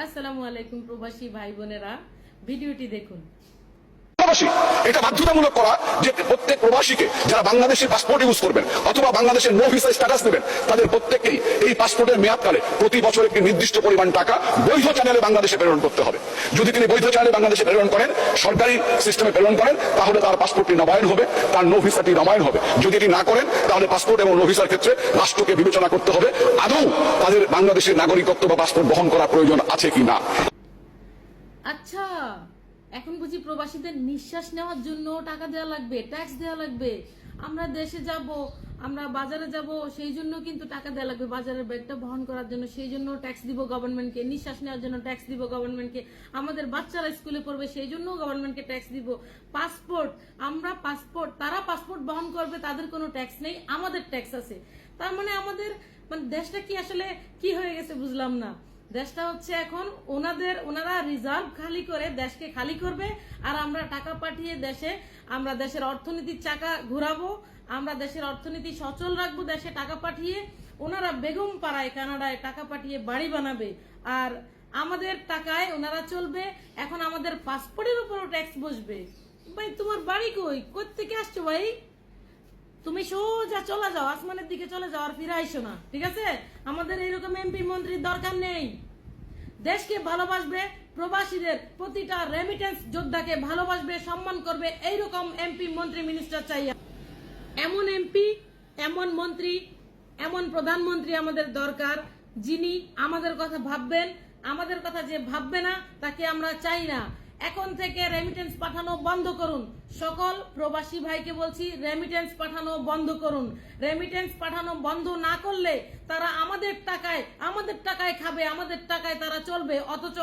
আসসালামু আলাইকুম প্রবাসী ভাই বোনেরা ভিডিওটি দেখুন। প্রবাসী, এটা বাধ্যতামূলক করা যে প্রত্যেক প্রবাসীকে যারা বাংলাদেশের পাসপোর্ট ইউজ করবেন অথবা বাংলাদেশের নো ভিসা স্ট্যাটাস নেবেন, তাদের প্রত্যেককেই এই পাসপোর্টের মেয়াদকালে প্রতি বছর একটি নির্দিষ্ট পরিমাণ টাকা বৈধ চ্যানেলে বাংলাদেশে প্রেরণ করতে হবে। যদি তিনি বৈধ চ্যানেলে বাংলাদেশে প্রেরণ করেন, সরকারি সিস্টেমে প্রেরণ করেন, তাহলে তার পাসপোর্টটি নবায়ন হবে, তার নো ভিসাটি নবায়ন হবে। যদি এটি না করেন, তাহলে পাসপোর্ট এবং নো ভিসার ক্ষেত্রে রাষ্ট্রকে বিবেচনা করতে হবে, আদৌ তাদের বাংলাদেশের নাগরিকত্ব বা পাসপোর্ট বহন করার প্রয়োজন আছে কি না আচ্ছা। এখন বুঝি প্রবাসীদের নিঃশ্বাস নেওয়ার জন্য টাকা দেওয়া লাগবে ট্যাক্স দেওয়া লাগবে। আমরা দেশে যাব, আমরা বাজারে যাব, সেই জন্য কিন্তু টাকা দেওয়া লাগবে। বাজারের ব্যাগটা বহন করার জন্য সেই জন্য ট্যাক্স দিব গভর্নমেন্টকে নিঃশ্বাস নেওয়ার জন্য ট্যাক্স দিব গভর্নমেন্টকে আমাদের বাচ্চারা স্কুলে পড়বে, সেই জন্য গভর্নমেন্টকে ট্যাক্স দিব। পাসপোর্ট আমরা পাসপোর্ট তারা পাসপোর্ট বহন করবে, তাদের কোনো ট্যাক্স নেই, আমাদের ট্যাক্স আছে। তার মানে আমাদের মানে দেশটা কি আসলে কি হয়ে গেছে বুঝলাম না। দেশটা হচ্ছে এখন ওনাদের, ওনারা রিজার্ভ খালি করে দেশকে খালি করবে, আর আমরা টাকা পাঠিয়ে দেশে, আমরা দেশের অর্থনীতির চাকা ঘোরাবো, আমরা দেশের অর্থনীতি সচল রাখব, দেশে টাকা পাঠিয়ে ওনারা বেগম পাড়ায় কানাডায় টাকা পাঠিয়ে বাড়ি বানাবে। আর আমাদের টাকায় ওনারা চলবে, এখন আমাদের পাসপোর্টের উপরও ট্যাক্স বসবে। ভাই, তোমার বাড়ি কই? কোথেকে আসছো ভাই? তুমি সোজা চলে যাও, আসমানের দিকে চলে যাও আর ফিরে আইসো না, ঠিক আছে? আমাদের এইরকম এমপি মন্ত্রীর দরকার নেই। দেশকে ভালোবাসবে, প্রবাসীদের প্রতিটা রেমিটেন্স যোদ্ধাকে ভালোবাসবে, সম্মান করবে, এইরকম এমপি মন্ত্রী মিনিস্টার চাই। এমন এমপি এমন মন্ত্রী, এমন প্রধানমন্ত্রী আমাদের দরকার, যিনি আমাদের কথা ভাববেন। আমাদের কথা যে ভাববে না, তাকে আমরা চাই না। এখন থেকে রেমিটেন্স পাঠানো বন্ধ করুন। সকল প্রবাসী ভাইকে বলছি রেমিটেন্স পাঠানো বন্ধ করুন। রেমিটেন্স পাঠানো বন্ধ না করলে তারা আমাদের টাকায় আমাদের টাকায় খাবে, আমাদের টাকায় তারা চলবে। অথচ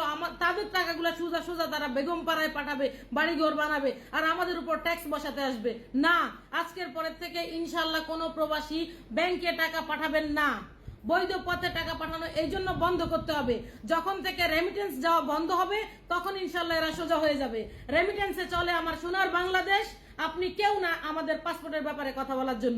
তাদের টাকাগুলো সোজা সোজা তারা বেগম পাড়ায় পাঠাবে, বাড়িঘর বানাবে, আর আমাদের উপর ট্যাক্স বসাতে আসবে। না, আজকের পরের থেকে ইনশাল্লাহ কোনো প্রবাসী ব্যাংকে টাকা পাঠাবেন না। বৈধ পথে টাকা পাঠানো, এই জন্য বন্ধ করতে হবে। যখন থেকে রেমিটেন্স যাওয়া বন্ধ হবে, তখন ইনশাল্লাহ এরা সোজা হয়ে যাবে। রেমিটেন্সে চলে আমার সোনার বাংলাদেশ, আপনি কেউ না আমাদের পাসপোর্টের ব্যাপারে কথা বলার জন্য।